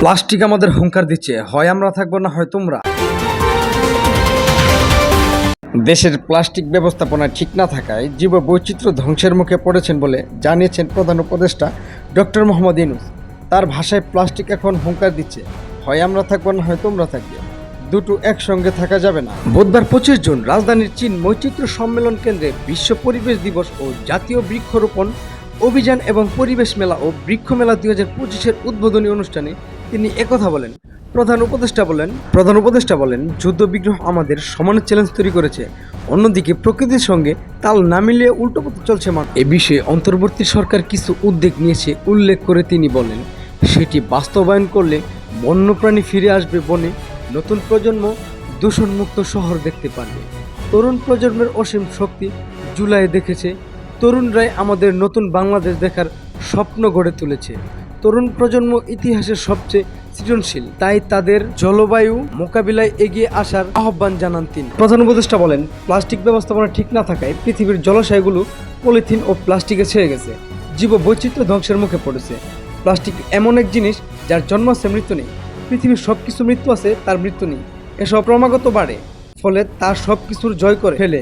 Plastic আমাদের হুঙ্কার দিচ্ছে। হয় আমরা থাকব না, হয় তোমরা। দেশের প্লাস্টিক ব্যবস্থাপনা ঠিক না থাকায় জীব বৈচিত্র্য ধ্বংসের মুখে পড়েছেন বলে জানিয়েছেন প্রধান উপদেষ্টা ডক্টর মোহাম্মদ ইনুস তার ভাষায় প্লাস্টিক এখন হুঙ্কার দিচ্ছে। হয় আমরা থাকব না, হয় তোমরা থাকবে। দুটো একসঙ্গে থাকা যাবে না। বুধবার পঁচিশ জুন রাজধানীর চীন বৈচিত্র্য সম্মেলন কেন্দ্রে বিশ্ব পরিবেশ দিবস ও জাতীয় বৃক্ষরোপণ অভিযান এবং পরিবেশ মেলা ও বৃক্ষ মেলা দুই হাজার পঁচিশের উদ্বোধনী অনুষ্ঠানে তিনি একথা বলেন। প্রধান উপদেষ্টা বলেন, প্রধান উপদেষ্টা বলেন, যুদ্ধ বিগ্রহ আমাদের সমানের চ্যালেঞ্জ তৈরি করেছে। অন্যদিকে প্রকৃতির সঙ্গে তাল না মিলিয়ে উল্টো পথে চলছে মান এ বিষয়ে অন্তর্বর্তী সরকার কিছু উদ্যোগ নিয়েছে উল্লেখ করে তিনি বলেন, সেটি বাস্তবায়ন করলে বন্যপ্রাণী ফিরে আসবে বনে নতুন প্রজন্ম দূষণমুক্ত শহর দেখতে পারবে। তরুণ প্রজন্মের অসীম শক্তি জুলাই দেখেছে, তরুণরাই আমাদের নতুন বাংলাদেশ দেখার স্বপ্ন গড়ে তুলেছে। তরুণ প্রজন্ম ইতিহাসের সবচেয়ে সৃজনশীল, তাই তাদের জলবায়ু মোকাবিলায় এগিয়ে আসার আহ্বান জানান তিনি। প্রধান উপদেষ্টা বলেন, প্লাস্টিক ব্যবস্থাপনা ঠিক না থাকায় পৃথিবীর জলাশয়গুলো পলিথিন ও প্লাস্টিকে ছেয়ে গেছে। জীব বৈচিত্র্য ধ্বংসের মুখে পড়েছে। প্লাস্টিক এমন এক জিনিস যার জন্ম আছে মৃত্যু নেই। পৃথিবীর সব কিছু মৃত্যু আছে, তার মৃত্যু নেই। এসব ক্রমাগত বাড়ে, ফলে তার সব কিছুর জয় করে ফেলে।